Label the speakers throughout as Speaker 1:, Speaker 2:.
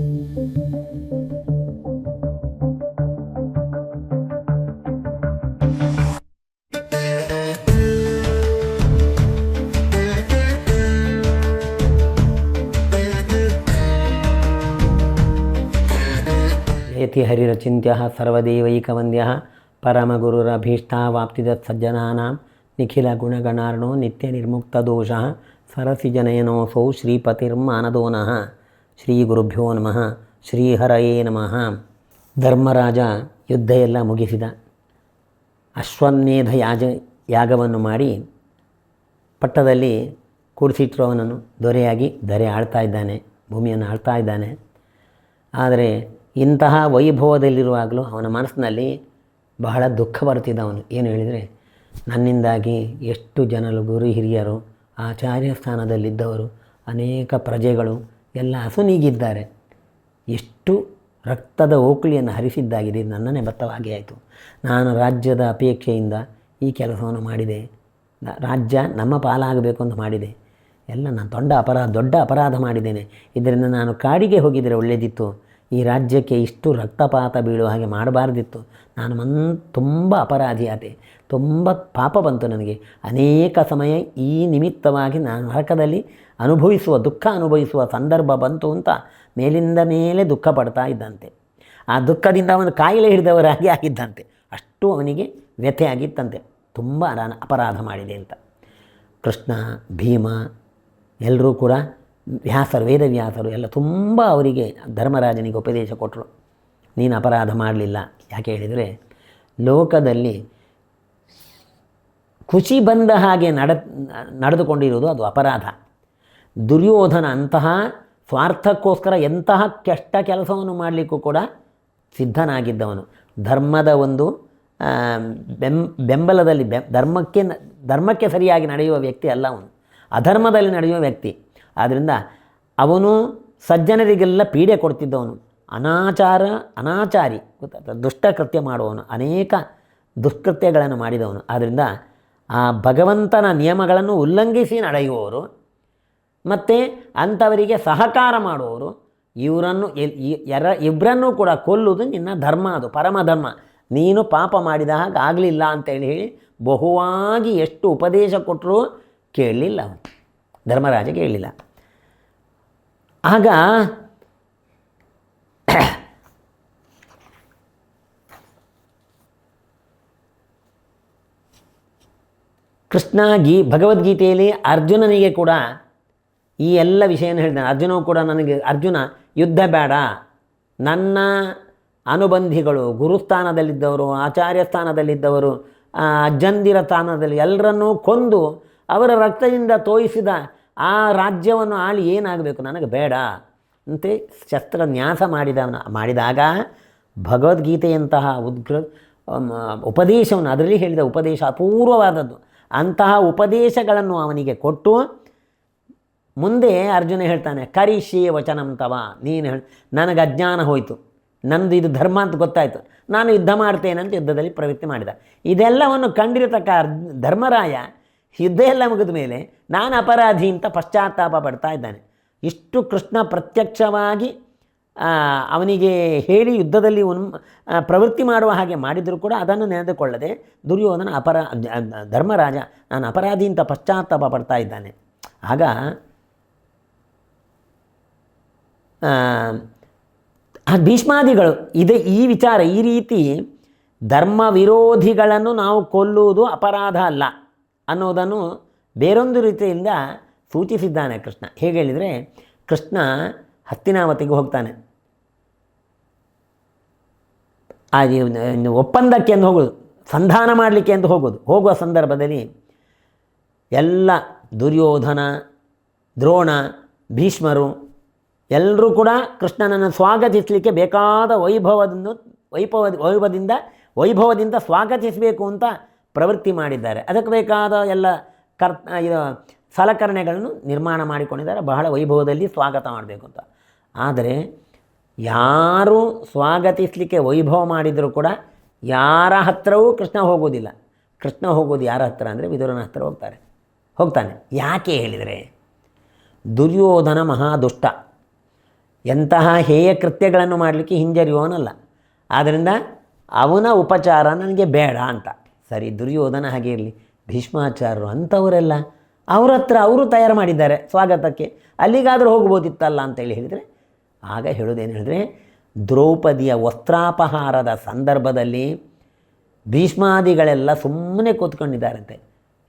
Speaker 1: यति हरिरचिन्त्यः सर्वदेवैकवन्द्यः परमगुरुरभीष्टावाप्तिदत्सज्जनानां निखिलगुणगणार्णो नित्यनिर्मुक्तदोषः सरसिजनयनोऽसौ श्रीपतिर्मानदो नः ಶ್ರೀ ಗುರುಭ್ಯೋ ನಮಃ, ಶ್ರೀಹರಯೇ ನಮಃ. ಧರ್ಮರಾಜ ಯುದ್ಧ ಎಲ್ಲ ಮುಗಿಸಿದ. ಅಶ್ವಮೇಧ ಯಾಜ ಯಾಗವನ್ನು ಮಾಡಿ ಪಟ್ಟದಲ್ಲಿ ಕೂಡಿಸಿಟ್ಟರು ಅವನನ್ನು ದೊರೆಯಾಗಿ ದೊರೆ ಆಳ್ತಾ ಇದ್ದಾನೆ, ಭೂಮಿಯನ್ನು ಆಳ್ತಾ ಇದ್ದಾನೆ. ಆದರೆ ಇಂತಹ ವೈಭವದಲ್ಲಿರುವಾಗಲೂ ಅವನ ಮನಸ್ಸಿನಲ್ಲಿ ಬಹಳ ದುಃಖ ಬರ್ತಿದ್ದ ಅವನು. ಏನು ಹೇಳಿದರೆ, ನನ್ನಿಂದಾಗಿ ಎಷ್ಟು ಜನರು ಗುರು ಹಿರಿಯರು, ಆಚಾರ್ಯ ಸ್ಥಾನದಲ್ಲಿದ್ದವರು, ಅನೇಕ ಪ್ರಜೆಗಳು ಎಲ್ಲ ಹಸುನೀಗಿದ್ದಾರೆ. ಎಷ್ಟು ರಕ್ತದ ಓಕುಳಿಯನ್ನು ಹರಿಸಿದ್ದಾಗಿದೆ ಇದು ಬತ್ತವಾಗಿ ಆಯಿತು. ನಾನು ರಾಜ್ಯದ ಅಪೇಕ್ಷೆಯಿಂದ ಈ ಕೆಲಸವನ್ನು ಮಾಡಿದೆ. ರಾಜ್ಯ ನಮ್ಮ ಪಾಲಾಗಬೇಕು ಅಂತ ಮಾಡಿದೆ. ಎಲ್ಲ ನಾನು ದೊಡ್ಡ ಅಪರಾಧ ದೊಡ್ಡ ಅಪರಾಧ ಮಾಡಿದ್ದೇನೆ. ಇದರಿಂದ ನಾನು ಕಾಡಿಗೆ ಹೋಗಿದರೆ ಒಳ್ಳೆಯದಿತ್ತು ಈ ರಾಜ್ಯಕ್ಕೆ ಇಷ್ಟು ರಕ್ತಪಾತ ಬೀಳುವ ಹಾಗೆ ಮಾಡಬಾರ್ದಿತ್ತು. ನಾನು ಮನ್, ತುಂಬ ಅಪರಾಧಿಯಾದೆ ತುಂಬ ಪಾಪ ಬಂತು ನನಗೆ. ಅನೇಕ ಸಮಯ ಈ ನಿಮಿತ್ತವಾಗಿ ನಾನು ನರಕದಲ್ಲಿ ಅನುಭವಿಸುವ, ದುಃಖ ಅನುಭವಿಸುವ ಸಂದರ್ಭ ಬಂತು ಅಂತ ಮೇಲಿಂದ ಮೇಲೆ ದುಃಖ ಪಡ್ತಾ ಇದ್ದಂತೆ. ಆ ದುಃಖದಿಂದ ಅವನು ಕಾಯಿಲೆ ಹಿಡಿದವರಾಗಿ ಆಗಿದ್ದಂತೆ. ಅಷ್ಟು ಅವನಿಗೆ ವ್ಯಥೆ ಆಗಿತ್ತಂತೆ. ತುಂಬ ಅಪರಾಧ ಮಾಡಿದೆ ಅಂತ. ಕೃಷ್ಣ, ಭೀಮ ಎಲ್ಲರೂ ಕೂಡ ವ್ಯಾಸರು ವೇದವ್ಯಾಸರು ಎಲ್ಲ ತುಂಬ ಅವರಿಗೆ ಧರ್ಮರಾಜನಿಗೆ ಉಪದೇಶ ಕೊಟ್ಟರು ನೀನು ಅಪರಾಧ ಮಾಡಲಿಲ್ಲ. ಯಾಕೆ ಹೇಳಿದರೆ ಲೋಕದಲ್ಲಿ ಖುಷಿ ಬಂದ ಹಾಗೆ ನಡ, ನಡೆದುಕೊಂಡಿರುವುದು ಅದು ಅಪರಾಧ. ದುರ್ಯೋಧನ ಅಂತಹ ಸ್ವಾರ್ಥಕ್ಕೋಸ್ಕರ ಎಂತಹ ಕೆಟ್ಟ ಕೆಲಸವನ್ನು ಮಾಡಲಿಕ್ಕೂ ಕೂಡ ಸಿದ್ಧನಾಗಿದ್ದವನು. ಧರ್ಮದ ಒಂದು ಬೆಂ, ಬೆಂಬಲದಲ್ಲಿ, ಬೆ, ಧರ್ಮಕ್ಕೆ ಧರ್ಮಕ್ಕೆ ಸರಿಯಾಗಿ ನಡೆಯುವ ವ್ಯಕ್ತಿ ಅಲ್ಲ ಅವನು. ಅಧರ್ಮದಲ್ಲಿ ನಡೆಯುವ ವ್ಯಕ್ತಿ. ಆದ್ದರಿಂದ ಅವನು ಸಜ್ಜನರಿಗೆಲ್ಲ ಪೀಡೆ ಕೊಡ್ತಿದ್ದವನು. ಅನಾಚಾರ, ಅನಾಚಾರಿ ದುಷ್ಟಕೃತ್ಯ ಮಾಡುವವನು. ಅನೇಕ ದುಷ್ಕೃತ್ಯಗಳನ್ನು ಮಾಡಿದವನು. ಆದ್ದರಿಂದ ಆ ಭಗವಂತನ ನಿಯಮಗಳನ್ನು ಉಲ್ಲಂಘಿಸಿ ನಡೆಯುವವರು ಮತ್ತು ಅಂಥವರಿಗೆ ಸಹಕಾರ ಮಾಡುವವರು, ಇವರನ್ನು ಎರ ಇಬ್ಬರನ್ನೂ ಕೂಡ ಕೊಲ್ಲುವುದು ನಿನ್ನ ಧರ್ಮ ಅದು, ಪರಮ ಧರ್ಮ. ನೀನು ಪಾಪ ಮಾಡಿದ ಹಾಗೆ ಆಗಲಿಲ್ಲ ಅಂತೇಳಿ ಹೇಳಿ ಬಹುವಾಗಿ ಎಷ್ಟು ಉಪದೇಶ ಕೊಟ್ಟರೂ ಕೇಳಲಿಲ್ಲ ಧರ್ಮರಾಜ ಕೇಳಲಿಲ್ಲ. ಆಗ ಕೃಷ್ಣ ಗೀ, ಭಗವದ್ಗೀತೆಯಲ್ಲಿ ಅರ್ಜುನನಿಗೆ ಕೂಡ ಈ ಎಲ್ಲ ವಿಷಯನ ಹೇಳಿದ್ದಾನೆ ಅರ್ಜುನವು ಕೂಡ ನನಗೆ, ಅರ್ಜುನ, ಯುದ್ಧ ಬೇಡ. ನನ್ನ ಅನುಬಂಧಿಗಳು, ಗುರುಸ್ಥಾನದಲ್ಲಿದ್ದವರು, ಆಚಾರ್ಯ ಸ್ಥಾನದಲ್ಲಿದ್ದವರು ಅಜ್ಜಂದಿರ ಸ್ಥಾನದಲ್ಲಿ ಎಲ್ಲರನ್ನೂ ಕೊಂದು ಅವರ ರಕ್ತದಿಂದ ತೋಯಿಸಿದ ಆ ರಾಜ್ಯವನ್ನು ಆಳಿ ಏನಾಗಬೇಕು? ನನಗೆ ಬೇಡ. ಅಂತೆ ಶಸ್ತ್ರ ನ್ಯಾಸ ಮಾಡಿದವನ, ಮಾಡಿದಾಗ ಭಗವದ್ಗೀತೆಯಂತಹ ಉದ್ಗ್ರ ಉಪದೇಶವನ್ನು, ಅದರಲ್ಲಿ ಹೇಳಿದ ಉಪದೇಶ ಅಪೂರ್ವವಾದದ್ದು. ಅಂತಹ ಉಪದೇಶಗಳನ್ನು ಅವನಿಗೆ ಕೊಟ್ಟು ಮುಂದೆ ಅರ್ಜುನ ಹೇಳ್ತಾನೆ ಕರಿಷಿ ವಚನಂ ತವ. ನೀನು ಹೇಳಿ, ನನಗೆ ಅಜ್ಞಾನ ಹೋಯಿತು. ನಂದು ಇದು ಧರ್ಮ ಅಂತ ಗೊತ್ತಾಯಿತು. ನಾನು ಯುದ್ಧ ಮಾಡ್ತೇನೆ ಅಂತ ಯುದ್ಧದಲ್ಲಿ ಪ್ರವೃತ್ತಿ ಮಾಡಿದ. ಇದೆಲ್ಲವನ್ನು ಕಂಡಿರತಕ್ಕ ಧರ್ಮರಾಯ ಯುದ್ಧ ಎಲ್ಲ ಮುಗಿದ ಮೇಲೆ ನಾನು ಅಪರಾಧಿ ಅಂತ ಪಶ್ಚಾತ್ತಾಪ ಪಡ್ತಾ ಇದ್ದಾನೆ. ಇಷ್ಟು ಕೃಷ್ಣ ಪ್ರತ್ಯಕ್ಷವಾಗಿ ಅವನಿಗೆ ಹೇಳಿ ಯುದ್ಧದಲ್ಲಿ ಉನ್ ಪ್ರವೃತ್ತಿ ಮಾಡುವ ಹಾಗೆ ಮಾಡಿದರೂ ಕೂಡ ಅದನ್ನು ನೆನೆದುಕೊಳ್ಳದೆ ದುರ್ಯೋಧನ ಅಪರಾ ಧರ್ಮರಾಜ ನಾನು ಅಪರಾಧಿ ಅಂತ ಪಶ್ಚಾತ್ತಾಪ ಪಡ್ತಾ ಇದ್ದಾನೆ. ಆಗ ಭೀಷ್ಮಾದಿಗಳು, ಇದೆ ಈ ವಿಚಾರ, ಈ ರೀತಿ ಧರ್ಮ ವಿರೋಧಿಗಳನ್ನು ನಾವು ಕೊಲ್ಲುವುದು ಅಪರಾಧ ಅಲ್ಲ ಅನ್ನೋದನ್ನು ಬೇರೊಂದು ರೀತಿಯಿಂದ ಸೂಚಿಸಿದ್ದಾನೆ ಕೃಷ್ಣ. ಹೇಗೆ ಹೇಳಿದರೆ, ಕೃಷ್ಣ ಹತ್ತಿನಾವತಿಗೆ ಹೋಗ್ತಾನೆ. ಆ ಒಪ್ಪಂದಕ್ಕೆ ಅಂತ ಹೋಗೋದು, ಸಂಧಾನ ಮಾಡಲಿಕ್ಕೆ ಅಂತ ಹೋಗೋದು. ಹೋಗುವ ಸಂದರ್ಭದಲ್ಲಿ ಎಲ್ಲ ದುರ್ಯೋಧನ, ದ್ರೋಣ, ಭೀಷ್ಮರು ಎಲ್ಲರೂ ಕೂಡ ಕೃಷ್ಣನನ್ನು ಸ್ವಾಗತಿಸಲಿಕ್ಕೆ ಬೇಕಾದ ವೈಭವದಿಂದ ವೈಭವ ವೈಭವದಿಂದ ವೈಭವದಿಂದ ಸ್ವಾಗತಿಸಬೇಕು ಅಂತ ಪ್ರವೃತ್ತಿ ಮಾಡಿದ್ದಾರೆ. ಅದಕ್ಕೆ ಬೇಕಾದ ಎಲ್ಲ ಕರ್ ಇದು ಸಲಕರಣೆಗಳನ್ನು ನಿರ್ಮಾಣ ಮಾಡಿಕೊಂಡಿದ್ದಾರೆ. ಬಹಳ ವೈಭವದಲ್ಲಿ ಸ್ವಾಗತ ಮಾಡಬೇಕು ಅಂತ. ಆದರೆ ಯಾರು ಸ್ವಾಗತಿಸಲಿಕ್ಕೆ ವೈಭವ ಮಾಡಿದರೂ ಕೂಡ ಯಾರ ಹತ್ರವೂ ಕೃಷ್ಣ ಹೋಗೋದಿಲ್ಲ ಕೃಷ್ಣ ಹೋಗೋದು ಯಾರ ಹತ್ರ ಅಂದರೆ ವಿದುರನ ಹತ್ರ ಹೋಗ್ತಾರೆ. ಹೋಗ್ತಾನೆ. ಯಾಕೆ ಹೇಳಿದರೆ? ದುರ್ಯೋಧನ ಮಹಾದುಷ್ಟ. ಎಂತಹ ಹೇಯ ಕೃತ್ಯಗಳನ್ನು ಮಾಡಲಿಕ್ಕೆ ಹಿಂಜರಿಯೋನಲ್ಲ ಆದ್ದರಿಂದ ಅವನ ಉಪಚಾರ ನನಗೆ ಬೇಡ ಅಂತ. ಸರಿ, ದುರ್ಯೋಧನ ಹಾಗೆ ಇರಲಿ. ಭೀಷ್ಮಾಚಾರ್ಯರು ಅಂಥವರೆಲ್ಲ ಅವ್ರ ಹತ್ರ ಅವರು ತಯಾರು ಮಾಡಿದ್ದಾರೆ ಸ್ವಾಗತಕ್ಕೆ. ಅಲ್ಲಿಗಾದರೂ ಹೋಗ್ಬೋದಿತ್ತಲ್ಲ ಅಂತೇಳಿ ಹೇಳಿದರೆ, ಆಗ ಹೇಳೋದೇನು ಹೇಳಿದ್ರೆ, ದ್ರೌಪದಿಯ ವಸ್ತ್ರಾಪಹಾರದ ಸಂದರ್ಭದಲ್ಲಿ ಭೀಷ್ಮಾದಿಗಳೆಲ್ಲ ಸುಮ್ಮನೆ ಕೂತ್ಕೊಂಡಿದ್ದಾರಂತೆ.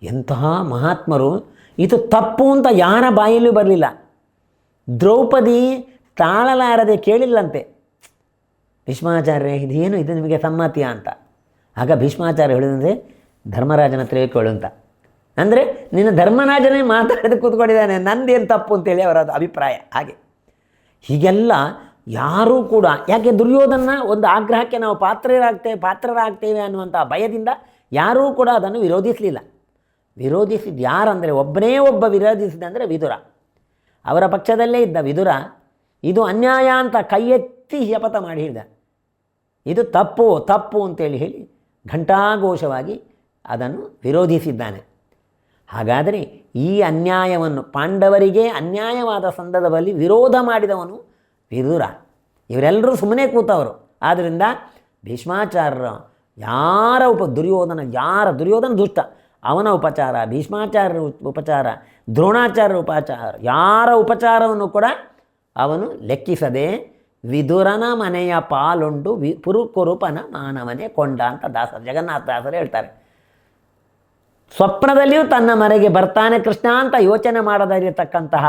Speaker 1: ಎಂತಹ ಮಹಾತ್ಮರು, ಇದು ತಪ್ಪು ಅಂತ ಯಾರ ಬಾಯಲ್ಲೂ ಬರಲಿಲ್ಲ. ದ್ರೌಪದಿ ತಾಳಲಾರದೆ ಕೇಳಿಲ್ಲಂತೆ. ಭೀಷ್ಮಾಚಾರ್ಯ ಇದೇನು ಇದು ನಿಮಗೆ ಸಮ್ಮತಿಯ ಅಂತ. ಆಗ ಭೀಷ್ಮಾಚಾರ್ಯ ಹೇಳಿದಂತೆ, ಧರ್ಮರಾಜನ ಹತ್ರ ಕೇಳು ಅಂತ. ಅಂದರೆ, ನಿನ್ನ ಧರ್ಮರಾಜನೇ ಮಾತಾಡೋದು ಕೂತ್ಕೊಂಡಿದ್ದಾನೆ, ನಂದೇನು ತಪ್ಪು ಅಂತೇಳಿ ಅವರ ಅಭಿಪ್ರಾಯ. ಹಾಗೆ. ಹೀಗೆಲ್ಲ ಯಾರೂ ಕೂಡ, ಯಾಕೆ ದುರ್ಯೋಧನ ಒಂದು ಆಗ್ರಹಕ್ಕೆ ನಾವು ಪಾತ್ರರಾಗ್ತೇವೆ ಪಾತ್ರರಾಗ್ತೇವೆ ಅನ್ನುವಂಥ ಭಯದಿಂದ ಯಾರೂ ಕೂಡ ಅದನ್ನು ವಿರೋಧಿಸಲಿಲ್ಲ. ವಿರೋಧಿಸಿದ ಯಾರಂದರೆ ಒಬ್ಬನೇ ಒಬ್ಬ ವಿರೋಧಿಸಿದ ಅಂದರೆ ವಿದುರ. ಅವರ ಪಕ್ಷದಲ್ಲೇ ಇದ್ದ ವಿದುರ ಇದು ಅನ್ಯಾಯ ಅಂತ ಕೈ ಎತ್ತಿ ಶಪಥ ಮಾಡಿ ಹೇಳಿದ ಇದು ತಪ್ಪು ತಪ್ಪು ಅಂತೇಳಿ ಹೇಳಿ ಘಂಟಾಘೋಷವಾಗಿ ಅದನ್ನು ವಿರೋಧಿಸಿದ್ದಾನೆ. ಹಾಗಾದರೆ ಈ ಅನ್ಯಾಯವನ್ನು ಪಾಂಡವರಿಗೆ ಅನ್ಯಾಯವಾದ ಸಂದರ್ಭದಲ್ಲಿ ವಿರೋಧ ಮಾಡಿದವನು ವಿದುರ ಇವರೆಲ್ಲರೂ ಸುಮ್ಮನೆ ಕೂತವರು. ಆದ್ದರಿಂದ ಭೀಷ್ಮಾಚಾರ್ಯರ ಯಾರ ಉಪ ದುರ್ಯೋಧನ, ಯಾರ ದುರ್ಯೋಧನ ದುಷ್ಟ? ಅವನ ಉಪಚಾರ, ಭೀಷ್ಮಾಚಾರ್ಯರ ಉಪಚಾರ, ದ್ರೋಣಾಚಾರ್ಯರ ಉಪಚಾರ, ಯಾರ ಉಪಚಾರವನ್ನು ಕೂಡ ಅವನು ಲೆಕ್ಕಿಸದೆ ವಿದುರನ ಮನೆಯ ಪಾಲುಂಡು ವಿ ಪುರುಕುರುಪನ ಮಾನವನೇ ಕೊಂಡ ಅಂತ ದಾಸರು, ಜಗನ್ನಾಥ ದಾಸರು ಹೇಳ್ತಾರೆ. ಸ್ವಪ್ನದಲ್ಲಿಯೂ ತನ್ನ ಮನೆಗೆ ಬರ್ತಾನೆ ಕೃಷ್ಣ ಅಂತ ಯೋಚನೆ ಮಾಡದಿರತಕ್ಕಂತಹ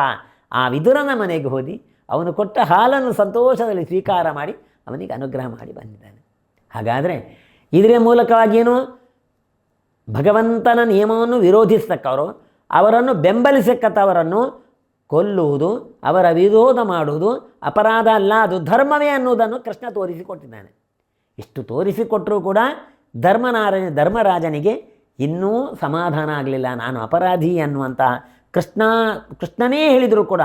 Speaker 1: ಆ ವಿದುರನ ಮನೆಗೆ ಹೋದಿ ಅವನು ಕೊಟ್ಟ ಹಾಲನ್ನು ಸಂತೋಷದಲ್ಲಿ ಸ್ವೀಕಾರ ಮಾಡಿ ಅವನಿಗೆ ಅನುಗ್ರಹ ಮಾಡಿ ಬಂದಿದ್ದಾನೆ. ಹಾಗಾದರೆ ಇದರ ಮೂಲಕವಾಗಿ ಏನು ಭಗವಂತನ ನಿಯಮವನ್ನು ವಿರೋಧಿಸತಕ್ಕವರು, ಅವರನ್ನು ಬೆಂಬಲಿಸಕ್ಕಂಥವರನ್ನು ಕೊಲ್ಲುವುದು, ಅವರ ವಿರೋಧ ಮಾಡುವುದು ಅಪರಾಧ ಅಲ್ಲ, ಅದು ಧರ್ಮವೇ ಅನ್ನುವುದನ್ನು ಕೃಷ್ಣ ತೋರಿಸಿಕೊಟ್ಟಿದ್ದಾನೆ. ಇಷ್ಟು ತೋರಿಸಿಕೊಟ್ಟರೂ ಕೂಡ ಧರ್ಮನಾರ ಧರ್ಮರಾಜನಿಗೆ ಇನ್ನೂ ಸಮಾಧಾನ ಆಗಲಿಲ್ಲ. ನಾನು ಅಪರಾಧಿ ಅನ್ನುವಂತಹ ಕೃಷ್ಣ, ಕೃಷ್ಣನೇ ಹೇಳಿದರೂ ಕೂಡ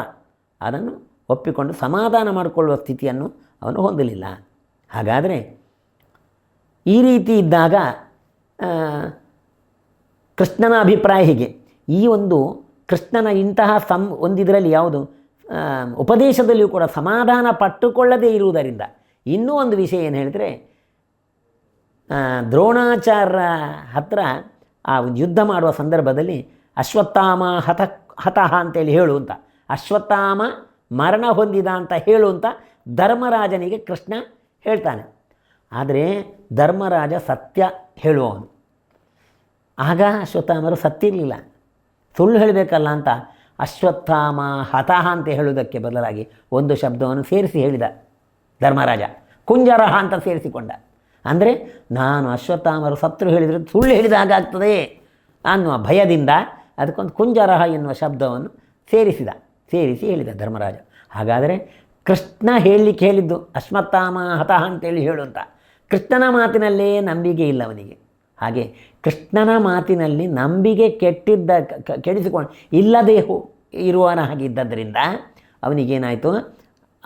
Speaker 1: ಅದನ್ನು ಒಪ್ಪಿಕೊಂಡು ಸಮಾಧಾನ ಮಾಡಿಕೊಳ್ಳುವ ಸ್ಥಿತಿಯನ್ನು ಅವನು ಹೊಂದಲಿಲ್ಲ. ಹಾಗಾದರೆ ಈ ರೀತಿ ಇದ್ದಾಗ ಕೃಷ್ಣನ ಅಭಿಪ್ರಾಯ ಹೀಗೆ. ಈ ಒಂದು ಕೃಷ್ಣನ ಇಂತಹ ಸಂ, ಒಂದಿದರಲ್ಲಿ ಯಾವುದು? ಉಪದೇಶದಲ್ಲಿಯೂ ಕೂಡ ಸಮಾಧಾನ ಪಟ್ಟುಕೊಳ್ಳದೇ ಇರುವುದರಿಂದ. ಇನ್ನೂ ಒಂದು ವಿಷಯ ಏನು ಹೇಳಿದರೆ ದ್ರೋಣಾಚಾರ್ಯ ಹತ್ರ ಆ ಯುದ್ಧ ಮಾಡುವ ಸಂದರ್ಭದಲ್ಲಿ ಅಶ್ವತ್ಥಾಮ ಹತ, ಹತಃ ಅಂತೇಳಿ ಹೇಳು ಅಂತ. ಅಶ್ವತ್ಥಾಮ ಮರಣ ಹೊಂದಿದ ಅಂತ ಹೇಳು ಅಂತ ಧರ್ಮರಾಜನಿಗೆ ಕೃಷ್ಣ ಹೇಳ್ತಾನೆ. ಆದರೆ ಧರ್ಮರಾಜ ಸತ್ಯ ಹೇಳುವವನು. ಆಗ ಅಶ್ವತ್ಥಾಮರು ಸತ್ತಿರಲಿಲ್ಲ. ಸುಳ್ಳು ಹೇಳಬೇಕಲ್ಲ ಅಂತ ಅಶ್ವತ್ಥಾಮ ಹತಃ ಅಂತ ಹೇಳುವುದಕ್ಕೆ ಬದಲಾಗಿ ಒಂದು ಶಬ್ದವನ್ನು ಸೇರಿಸಿ ಹೇಳಿದ ಧರ್ಮರಾಜ, ಕುಂಜರಹ ಅಂತ ಸೇರಿಸಿಕೊಂಡ. ಅಂದರೆ ನಾನು ಅಶ್ವತ್ಥಾಮರು ಸತ್ರು ಹೇಳಿದರೆ ಸುಳ್ಳು ಹೇಳಿದ ಹಾಗಾಗ್ತದೆ ಅನ್ನುವ ಭಯದಿಂದ ಅದಕ್ಕೊಂದು ಕುಂಜರಹ ಎನ್ನುವ ಶಬ್ದವನ್ನು ಸೇರಿಸಿದ, ಸೇರಿಸಿ ಹೇಳಿದ ಧರ್ಮರಾಜ. ಹಾಗಾದರೆ ಕೃಷ್ಣ ಹೇಳಲಿಕ್ಕೆ ಹೇಳಿದ್ದು ಅಶ್ವತ್ಥಾಮ ಹತಃ ಅಂತೇಳಿ ಹೇಳು ಅಂತ. ಕೃಷ್ಣನ ಮಾತಿನಲ್ಲೇ ನಂಬಿಕೆ ಇಲ್ಲ ಅವನಿಗೆ. ಹಾಗೆ ಕೃಷ್ಣನ ಮಾತಿನಲ್ಲಿ ನಂಬಿಕೆ ಕೆಟ್ಟಿದ್ದ ಕೆಡಿಸಿಕೊಂಡು ಇಲ್ಲದೆ ಇರುವನ ಹಾಗಿದ್ದರಿಂದ ಅವನಿಗೇನಾಯಿತು?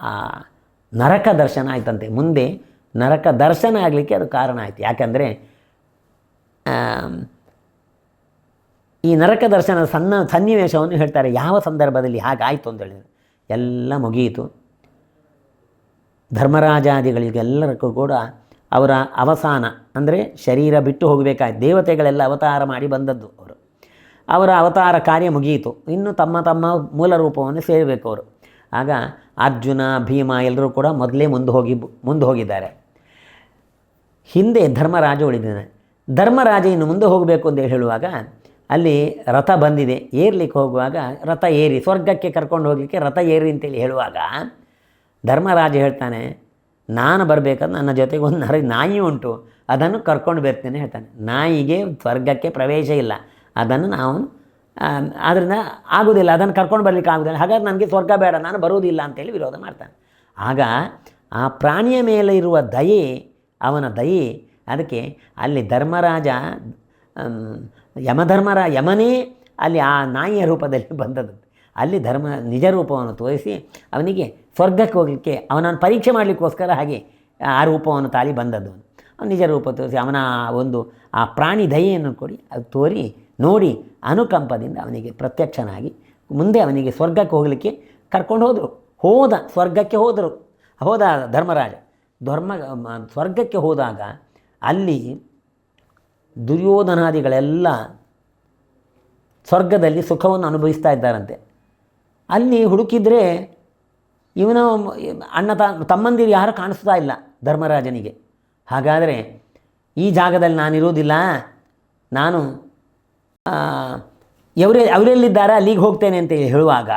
Speaker 1: ಆ, ನರಕ ದರ್ಶನ ಆಯ್ತಂತೆ. ಮುಂದೆ ನರಕ ದರ್ಶನ ಆಗಲಿಕ್ಕೆ ಅದು ಕಾರಣ ಆಯಿತು. ಯಾಕಂದರೆ ಈ ನರಕ ದರ್ಶನ ಸಣ್ಣ ಸನ್ನಿವೇಶವನ್ನು ಹೇಳ್ತಾರೆ. ಯಾವ ಸಂದರ್ಭದಲ್ಲಿ ಹಾಗಾಯಿತು ಅಂತ ಹೇಳಿದರೆ, ಎಲ್ಲ ಮುಗಿಯಿತು. ಧರ್ಮರಾಜಾದಿಗಳಿಗೆಲ್ಲರಿಗೂ ಕೂಡ ಅವರ ಅವಸಾನ, ಅಂದರೆ ಶರೀರ ಬಿಟ್ಟು ಹೋಗಬೇಕಾಯ್ತು ದೇವತೆಗಳೆಲ್ಲ ಅವತಾರ ಮಾಡಿ ಬಂದದ್ದು ಅವರು. ಅವರ ಅವತಾರ ಕಾರ್ಯ ಮುಗಿಯಿತು. ಇನ್ನು ತಮ್ಮ ತಮ್ಮ ಮೂಲ ರೂಪವನ್ನು ಸೇರಬೇಕು ಅವರು. ಆಗ ಅರ್ಜುನ, ಭೀಮ ಎಲ್ಲರೂ ಕೂಡ ಮೊದಲೇ ಮುಂದೆ ಹೋಗಿ, ಮುಂದೆ ಹೋಗಿದ್ದಾರೆ. ಹಿಂದೆ ಧರ್ಮರಾಜ ಉಳಿದಿದ್ದಾನೆ. ಧರ್ಮರಾಜ ಇನ್ನು ಮುಂದೆ ಹೋಗಬೇಕು ಅಂತ ಹೇಳುವಾಗ ಅಲ್ಲಿ ರಥ ಬಂದಿದೆ. ಏರ್ಲಿಕ್ಕೆ ಹೋಗುವಾಗ ರಥ ಏರಿ, ಸ್ವರ್ಗಕ್ಕೆ ಕರ್ಕೊಂಡು ಹೋಗಲಿಕ್ಕೆ ರಥ ಏರಿ ಅಂತೇಳಿ ಹೇಳುವಾಗ ಧರ್ಮರಾಜ ಹೇಳ್ತಾನೆ ನಾನು ಬರಬೇಕಾದ್ರೆ ನನ್ನ ಜೊತೆಗೆ ಒಂದು ನರ ನಾಯಿ ಉಂಟು, ಅದನ್ನು ಕರ್ಕೊಂಡು ಬರ್ತೇನೆ ಹೇಳ್ತಾನೆ. ನಾಯಿಗೆ ಸ್ವರ್ಗಕ್ಕೆ ಪ್ರವೇಶ ಇಲ್ಲ. ಅದನ್ನು ನಾವು ಆದ್ದರಿಂದ ಆಗೋದಿಲ್ಲ, ಅದನ್ನು ಕರ್ಕೊಂಡು ಬರಲಿಕ್ಕೆ ಆಗೋದಿಲ್ಲ. ಹಾಗಾದ್ರೆ ನನಗೆ ಸ್ವರ್ಗ ಬೇಡ, ನಾನು ಬರುವುದಿಲ್ಲ ಅಂತೇಳಿ ವಿರೋಧ ಮಾಡ್ತಾನೆ. ಆಗ ಆ ಪ್ರಾಣಿಯ ಮೇಲೆ ಇರುವ ದಯೆ, ಅವನ ದಯೆ, ಅದಕ್ಕೆ ಅಲ್ಲಿ ಧರ್ಮರಾಜ ಯಮಧರ್ಮರ ಯಮನೇ ಅಲ್ಲಿ ಆ ನಾಯಿಯ ರೂಪದಲ್ಲಿ ಬಂದದ್ದು. ಅಲ್ಲಿ ಧರ್ಮ, ನಿಜ ರೂಪವನ್ನು ತೋರಿಸಿ ಅವನಿಗೆ ಸ್ವರ್ಗಕ್ಕೆ ಹೋಗಲಿಕ್ಕೆ, ಅವನನ್ನು ಪರೀಕ್ಷೆ ಮಾಡಲಿಕ್ಕೋಸ್ಕರ ಹಾಗೆ ಆ ರೂಪವನ್ನು ತಾಳಿ ಬಂದದ್ದು. ಅವನು ನಿಜ ರೂಪ ತೋರಿಸಿ ಅವನ ಒಂದು ಆ ಪ್ರಾಣಿ ದಯೆಯನ್ನು ಕೊಡಿ, ಅದು ತೋರಿ, ನೋಡಿ ಅನುಕಂಪದಿಂದ ಅವನಿಗೆ ಪ್ರತ್ಯಕ್ಷನಾಗಿ ಮುಂದೆ ಅವನಿಗೆ ಸ್ವರ್ಗಕ್ಕೆ ಹೋಗಲಿಕ್ಕೆ ಕರ್ಕೊಂಡು ಹೋದರು. ಹೋದ, ಸ್ವರ್ಗಕ್ಕೆ ಹೋದರು. ಹೋದ ಧರ್ಮರಾಜ. ಧರ್ಮ, ಸ್ವರ್ಗಕ್ಕೆ ಹೋದಾಗ ಅಲ್ಲಿ ದುರ್ಯೋಧನಾದಿಗಳೆಲ್ಲ ಸ್ವರ್ಗದಲ್ಲಿ ಸುಖವನ್ನು ಅನುಭವಿಸ್ತಾ ಇದ್ದಾರಂತೆ. ಅಲ್ಲಿ ಹುಡುಕಿದರೆ ಇವನ ಅಣ್ಣ ತ, ತಮ್ಮಂದಿರು ಯಾರು ಕಾಣಿಸ್ತಾ ಇಲ್ಲ ಧರ್ಮರಾಜನಿಗೆ. ಹಾಗಾದರೆ ಈ ಜಾಗದಲ್ಲಿ ನಾನಿರೋದಿಲ್ಲ ನಾನು ಎವರೇ, ಅವರೆಲ್ಲಿದ್ದಾರೆ ಅಲ್ಲಿಗೆ ಹೋಗ್ತೇನೆ ಅಂತ ಹೇಳುವಾಗ,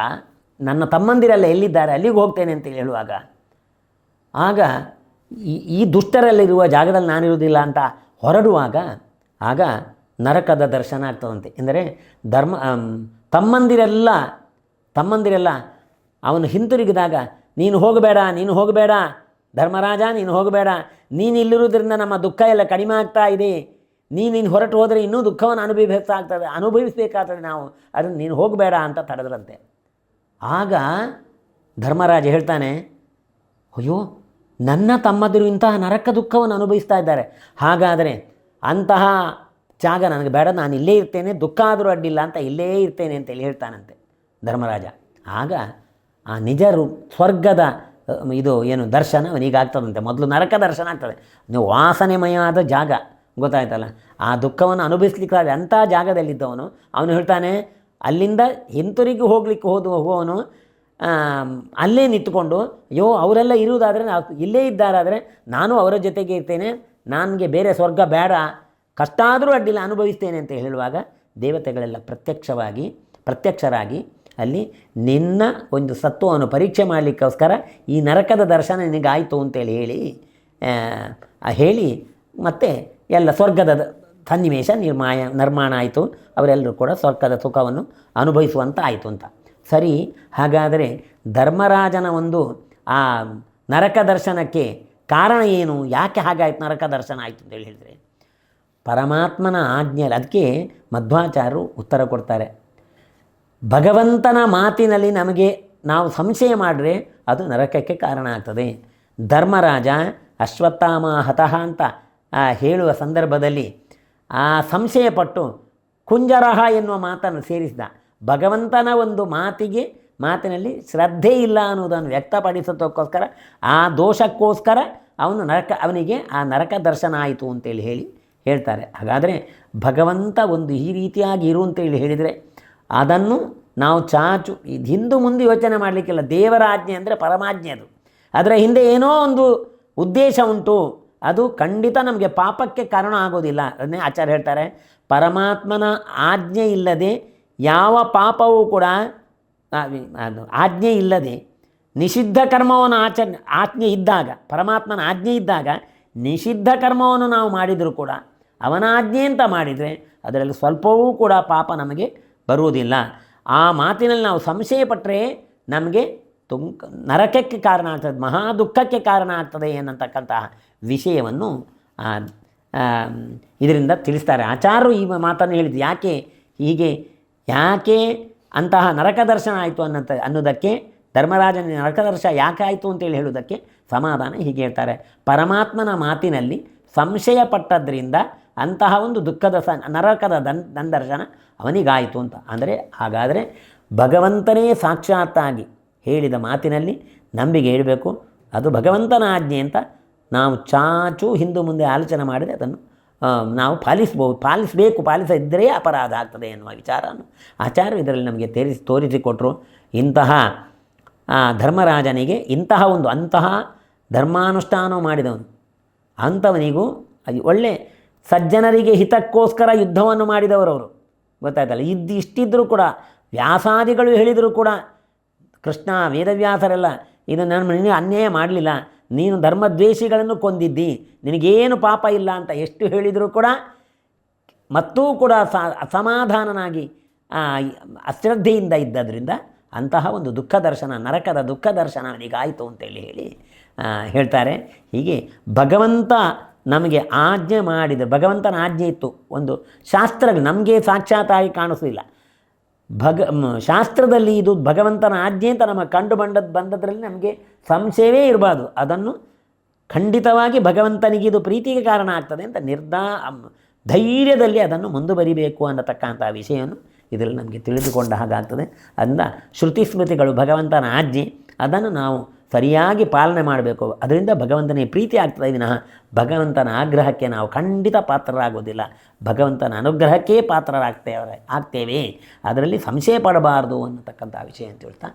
Speaker 1: ನನ್ನ ತಮ್ಮಂದಿರೆಲ್ಲ ಎಲ್ಲಿದ್ದಾರೆ ಅಲ್ಲಿಗೆ ಹೋಗ್ತೇನೆ ಅಂತ ಹೇಳುವಾಗ, ಆಗ ಈ ದುಷ್ಟರಲ್ಲಿರುವ ಜಾಗದಲ್ಲಿ ನಾನಿರುವುದಿಲ್ಲ ಅಂತ ಹೊರಡುವಾಗ, ಆಗ ನರಕದ ದರ್ಶನ ಆಗ್ತದಂತೆ. ಎಂದರೆ ಧರ್ಮ ತಮ್ಮಂದಿರೆಲ್ಲ ತಮ್ಮಂದಿರೆಲ್ಲ ಅವನು ಹಿಂತಿರುಗಿದಾಗ, ನೀನು ಹೋಗಬೇಡ ನೀನು ಹೋಗಬೇಡ, ಧರ್ಮರಾಜ, ನೀನು ಹೋಗಬೇಡ, ನೀನು ಇಲ್ಲಿರುವುದರಿಂದ ನಮ್ಮ ದುಃಖ ಎಲ್ಲ ಕಡಿಮೆ ಆಗ್ತಾ ಇದೆ. ನೀನು ನೀನು ಹೊರಟು ಹೋದರೆ ಇನ್ನೂ ದುಃಖವನ್ನು ಅನುಭವಿಸಾಗ್ತದೆ ಅನುಭವಿಸಬೇಕಾಗ್ತದೆ ನಾವು. ಅದನ್ನು ನೀನು ಹೋಗಬೇಡ ಅಂತ ತಡೆದ್ರಂತೆ. ಆಗ ಧರ್ಮರಾಜ ಹೇಳ್ತಾನೆ, ಅಯ್ಯೋ, ನನ್ನ ತಮ್ಮದಿರು ಇಂತಹ ನರಕ ದುಃಖವನ್ನು ಅನುಭವಿಸ್ತಾ ಇದ್ದಾರೆ. ಹಾಗಾದರೆ ಅಂತಹ ಜಾಗ ನನಗೆ ಬೇಡ ನಾನು ಇಲ್ಲೇ ಇರ್ತೇನೆ, ದುಃಖ ಆದರೂ ಅಡ್ಡಿಲ್ಲ ಅಂತ ಇಲ್ಲೇ ಇರ್ತೇನೆ ಅಂತೇಳಿ ಹೇಳ್ತಾನಂತೆ. ಧರ್ಮರಾಜ. ಆಗ ಆ ನಿಜ ರೂ ಸ್ವರ್ಗದ ಇದು ಏನು ದರ್ಶನ, ಅವನಿಗೆ ಆಗ್ತದಂತೆ. ಮೊದಲು ನರಕ ದರ್ಶನ ಆಗ್ತದೆ. ನೀವು ವಾಸನೆಮಯವಾದ ಜಾಗ, ಗೊತ್ತಾಯ್ತಲ್ಲ? ಆ ದುಃಖವನ್ನು ಅನುಭವಿಸ್ಲಿಕ್ಕಾದ ಅಂಥ ಜಾಗದಲ್ಲಿದ್ದವನು. ಅವನು ಹೇಳ್ತಾನೆ, ಅಲ್ಲಿಂದ ಹಿಂತಿರುಗಿ ಹೋಗ್ಲಿಕ್ಕೆ ಹೋದ, ಹೋಗುವವನು ಅಲ್ಲೇ ನಿಂತ್ಕೊಂಡು, ಅಯ್ಯೋ, ಅವರೆಲ್ಲ ಇರುವುದಾದರೆ ನಾವು ಇಲ್ಲೇ ಇದ್ದಾರಾದರೆ ನಾನು ಅವರ ಜೊತೆಗೆ ಇರ್ತೇನೆ. ನನಗೆ ಬೇರೆ ಸ್ವರ್ಗ ಬೇಡ. ಕಷ್ಟ ಆದರೂ ಅಡ್ಡಿಲ್ಲ, ಅನುಭವಿಸ್ತೇನೆ ಅಂತ ಹೇಳುವಾಗ ದೇವತೆಗಳೆಲ್ಲ ಪ್ರತ್ಯಕ್ಷವಾಗಿ, ಪ್ರತ್ಯಕ್ಷರಾಗಿ ಅಲ್ಲಿ ನಿನ್ನ ಒಂದು ಸತ್ವವನ್ನು ಪರೀಕ್ಷೆ ಮಾಡಲಿಕ್ಕೋಸ್ಕರ ಈ ನರಕದ ದರ್ಶನ ನಿನಗಾಯಿತು ಅಂತೇಳಿ ಹೇಳಿ ಹೇಳಿ ಮತ್ತೆ ಎಲ್ಲ ಸ್ವರ್ಗದ ಸನ್ನಿವೇಶ ನಿರ್ಮಾಯ, ನಿರ್ಮಾಣ ಆಯಿತು. ಅವರೆಲ್ಲರೂ ಕೂಡ ಸ್ವರ್ಗದ ಸುಖವನ್ನು ಅನುಭವಿಸುವಂಥ ಆಯಿತು ಅಂತ. ಸರಿ, ಹಾಗಾದರೆ ಧರ್ಮರಾಜನ ಒಂದು, ಆ, ನರಕ ದರ್ಶನಕ್ಕೆ ಕಾರಣ ಏನು? ಯಾಕೆ ಹಾಗಾಯ್ತು ನರಕ ದರ್ಶನ ಆಯಿತು ಅಂತೇಳಿ ಹೇಳಿದರೆ, ಪರಮಾತ್ಮನ ಆಜ್ಞೆಯಲ್ಲಿ ಅದಕ್ಕೆ ಮಧ್ವಾಚಾರ್ಯರು ಉತ್ತರ ಕೊಡ್ತಾರೆ. ಭಗವಂತನ ಮಾತಿನಲ್ಲಿ ನಮಗೆ ನಾವು ಸಂಶಯ ಮಾಡಿದ್ರೆ ಅದು ನರಕಕ್ಕೆ ಕಾರಣ ಆಗ್ತದೆ. ಧರ್ಮರಾಜ ಅಶ್ವತ್ಥಾಮ ಹತಃ ಅಂತ ಹೇಳುವ ಸಂದರ್ಭದಲ್ಲಿ ಆ ಸಂಶಯಪಟ್ಟು ಕುಂಜರಹ ಎನ್ನುವ ಮಾತನ್ನು ಸೇರಿಸಿದ. ಭಗವಂತನ ಒಂದು ಮಾತಿಗೆ, ಮಾತಿನಲ್ಲಿ ಶ್ರದ್ಧೆ ಇಲ್ಲ ಅನ್ನೋದನ್ನು ವ್ಯಕ್ತಪಡಿಸೋದಕ್ಕೋಸ್ಕರ, ಆ ದೋಷಕ್ಕೋಸ್ಕರ ಅವನು ನರಕ, ಅವನಿಗೆ ಆ ನರಕ ದರ್ಶನ ಆಯಿತು ಅಂತೇಳಿ ಹೇಳಿ ಹೇಳ್ತಾರೆ. ಹಾಗಾದರೆ ಭಗವಂತ ಒಂದು ಈ ರೀತಿಯಾಗಿ ಇರು ಅಂತೇಳಿ ಹೇಳಿದರೆ ಅದನ್ನು ನಾವು ಚಾಚು ಇದು ಹಿಂದು ಮುಂದೆ ಯೋಚನೆ ಮಾಡಲಿಕ್ಕಿಲ್ಲ. ದೇವರ ಆಜ್ಞೆ ಅಂದರೆ ಪರಮಾಜ್ಞೆ ಅದು. ಅದರ ಹಿಂದೆ ಏನೋ ಒಂದು ಉದ್ದೇಶ ಉಂಟು. ಅದು ಖಂಡಿತ ನಮಗೆ ಪಾಪಕ್ಕೆ ಕಾರಣ ಆಗೋದಿಲ್ಲ. ಅದನ್ನೇ ಆಚಾರ್ಯ ಹೇಳ್ತಾರೆ, ಪರಮಾತ್ಮನ ಆಜ್ಞೆ ಇಲ್ಲದೆ ಯಾವ ಪಾಪವೂ ಕೂಡ ಅದು ಆಜ್ಞೆ ಇಲ್ಲದೆ ನಿಷಿದ್ಧ ಕರ್ಮವನ್ನು ಆಚ, ಆಜ್ಞೆ ಇದ್ದಾಗ, ಪರಮಾತ್ಮನ ಆಜ್ಞೆ ಇದ್ದಾಗ ನಿಷಿದ್ಧ ಕರ್ಮವನ್ನು ನಾವು ಮಾಡಿದರೂ ಕೂಡ, ಅವನ ಆಜ್ಞೆ ಅಂತ ಮಾಡಿದರೆ, ಅದರಲ್ಲಿ ಸ್ವಲ್ಪವೂ ಕೂಡ ಪಾಪ ನಮಗೆ ಬರುವುದಿಲ್ಲ. ಆ ಮಾತಿನಲ್ಲಿ ನಾವು ಸಂಶಯ ಪಟ್ಟರೆ ನಮಗೆ ತುಂ, ನರಕಕ್ಕೆ ಕಾರಣ ಆಗ್ತದೆ, ಮಹಾ ದುಃಖಕ್ಕೆ ಕಾರಣ ಆಗ್ತದೆ ಅನ್ನತಕ್ಕಂತಹ ವಿಷಯವನ್ನು ಇದರಿಂದ ತಿಳಿಸ್ತಾರೆ. ಆಚಾರ್ಯರು ಈ ಮಾತನ್ನು ಹೇಳಿದ್ದು ಯಾಕೆ? ಹೀಗೆ ಯಾಕೆ ಅಂತಹ ನರಕ ದರ್ಶನ ಆಯಿತು ಅನ್ನಂತ, ಅನ್ನೋದಕ್ಕೆ, ಧರ್ಮರಾಜನ ನರಕ ದರ್ಶನ ಯಾಕೆ ಆಯಿತು ಅಂತೇಳಿ ಹೇಳುವುದಕ್ಕೆ ಸಮಾಧಾನ ಹೀಗೆ ಹೇಳ್ತಾರೆ. ಪರಮಾತ್ಮನ ಮಾತಿನಲ್ಲಿ ಸಂಶಯ ಪಟ್ಟದ್ರಿಂದ ಅಂತಹ ಒಂದು ದುಃಖದ ಸ ನರಕದ ದನ್ ದರ್ಶನ ಅವನಿಗಾಯಿತು ಅಂತ. ಅಂದರೆ ಹಾಗಾದರೆ ಭಗವಂತನೇ ಸಾಕ್ಷಾತ್ತಾಗಿ ಹೇಳಿದ ಮಾತಿನಲ್ಲಿ ನಂಬಿಕೆ ಇಡಬೇಕು. ಅದು ಭಗವಂತನ ಆಜ್ಞೆ ಅಂತ ನಾವು ಚಾಚು ಹಿಂದು ಮುಂದೆ ಆಲೋಚನೆ ಮಾಡಿದರೆ ಅದನ್ನು ನಾವು ಪಾಲಿಸ್ಬೋದು ಪಾಲಿಸಬೇಕು ಪಾಲಿಸದಿದ್ದರೆ ಅಪರಾಧ ಆಗ್ತದೆ ಎನ್ನುವ ವಿಚಾರವನ್ನು ಆಚಾರ್ಯರು ಇದರಲ್ಲಿ ನಮಗೆ ತೇರಿಸಿ ತೋರಿಸಿಕೊಟ್ಟರು ಇಂತಹ ಧರ್ಮರಾಜನಿಗೆ ಇಂತಹ ಒಂದು ಅಂತಹ ಧರ್ಮಾನುಷ್ಠಾನ ಮಾಡಿದವನು. ಅಂಥವನಿಗೂ ಒಳ್ಳೆ ಸಜ್ಜನರಿಗೆ ಹಿತಕ್ಕೋಸ್ಕರ ಯುದ್ಧವನ್ನು ಮಾಡಿದವರವರು ಗೊತ್ತಾಯ್ತಲ್ಲ? ಇದ್ದು ಇಷ್ಟಿದ್ದರೂ ಕೂಡ, ವ್ಯಾಸಾದಿಗಳು ಹೇಳಿದರೂ ಕೂಡ, ಕೃಷ್ಣ ವೇದವ್ಯಾಸರೆಲ್ಲ, ಇದು ನಾನು ಅನ್ಯಾಯ ಮಾಡಲಿಲ್ಲ, ನೀನು ಧರ್ಮದ್ವೇಷಿಗಳನ್ನು ಕೊಂದಿದ್ದಿ, ನಿನಗೇನು ಪಾಪ ಇಲ್ಲ ಅಂತ ಎಷ್ಟು ಹೇಳಿದರೂ ಕೂಡ, ಮತ್ತೂ ಕೂಡ ಅಸಮಾಧಾನನಾಗಿ ಅಶ್ರದ್ಧೆಯಿಂದ ಇದ್ದದ್ರಿಂದ ಅಂತಹ ಒಂದು ದುಃಖ ದರ್ಶನ, ನರಕದ ದುಃಖ ದರ್ಶನ ಅವನಿಗಾಯಿತು ಅಂತೇಳಿ ಹೇಳಿ ಹೇಳ್ತಾರೆ. ಹೀಗೆ ಭಗವಂತ ನಮಗೆ ಆಜ್ಞೆ ಮಾಡಿದ, ಭಗವಂತನ ಆಜ್ಞೆ ಇತ್ತು. ಒಂದು ಶಾಸ್ತ್ರ ನಮಗೆ ಸಾಕ್ಷಾತಾಗಿ ಕಾಣಿಸಲಿಲ್ಲ. ಭಗ ಶಾಸ್ತ್ರದಲ್ಲಿ ಇದು ಭಗವಂತನ ಆಜ್ಞೆ ಅಂತ ನಮಗೆ ಕಂಡು ಬಂದದ್ದು ಬಂದದ್ರಲ್ಲಿ ನಮಗೆ ಸಂಶಯವೇ ಇರಬಾರ್ದು. ಅದನ್ನು ಖಂಡಿತವಾಗಿ ಭಗವಂತನಿಗೆ ಇದು ಪ್ರೀತಿಗೆ ಕಾರಣ ಆಗ್ತದೆ ಅಂತ ನಿರ್ಧಾ ಧೈರ್ಯದಲ್ಲಿ ಅದನ್ನು ಮುಂದುವರಿಬೇಕು ಅನ್ನತಕ್ಕಂಥ ವಿಷಯವನ್ನು ಇದರಲ್ಲಿ ನಮಗೆ ತಿಳಿದುಕೊಂಡ ಹಾಗಾಗ್ತದೆ. ಅಂದ ಶ್ರುತಿ ಸ್ಮೃತಿಗಳು ಭಗವಂತನ ಆಜ್ಞೆ. ಅದನ್ನು ನಾವು ಸರಿಯಾಗಿ ಪಾಲನೆ ಮಾಡಬೇಕು. ಅದರಿಂದ ಭಗವಂತನೇ ಪ್ರೀತಿ ಆಗ್ತದೆ ವಿನಃ ಭಗವಂತನ ಆಗ್ರಹಕ್ಕೆ ನಾವು ಖಂಡಿತ ಪಾತ್ರರಾಗೋದಿಲ್ಲ. ಭಗವಂತನ ಅನುಗ್ರಹಕ್ಕೇ ಪಾತ್ರರಾಗ್ತೇವೆ ಆಗ್ತೇವೆ. ಅದರಲ್ಲಿ ಸಂಶಯ ಪಡಬಾರದು ಅನ್ನತಕ್ಕಂಥ ವಿಷಯ ಅಂತ ಹೇಳ್ತಾ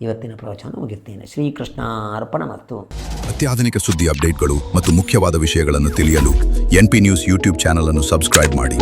Speaker 1: ಇವತ್ತಿನ ಪ್ರವಚನ ಮುಗಿಸ್ತೇನೆ. ಶ್ರೀಕೃಷ್ಣ ಅರ್ಪಣ ಮತ್ತು
Speaker 2: ಅತ್ಯಾಧುನಿಕ ಸುದ್ದಿ ಅಪ್ಡೇಟ್ಗಳು ಮತ್ತು ಮುಖ್ಯವಾದ ವಿಷಯಗಳನ್ನು ತಿಳಿಯಲು N P news YouTube channel ಅನ್ನು ಸಬ್ಸ್ಕ್ರೈಬ್ ಮಾಡಿ.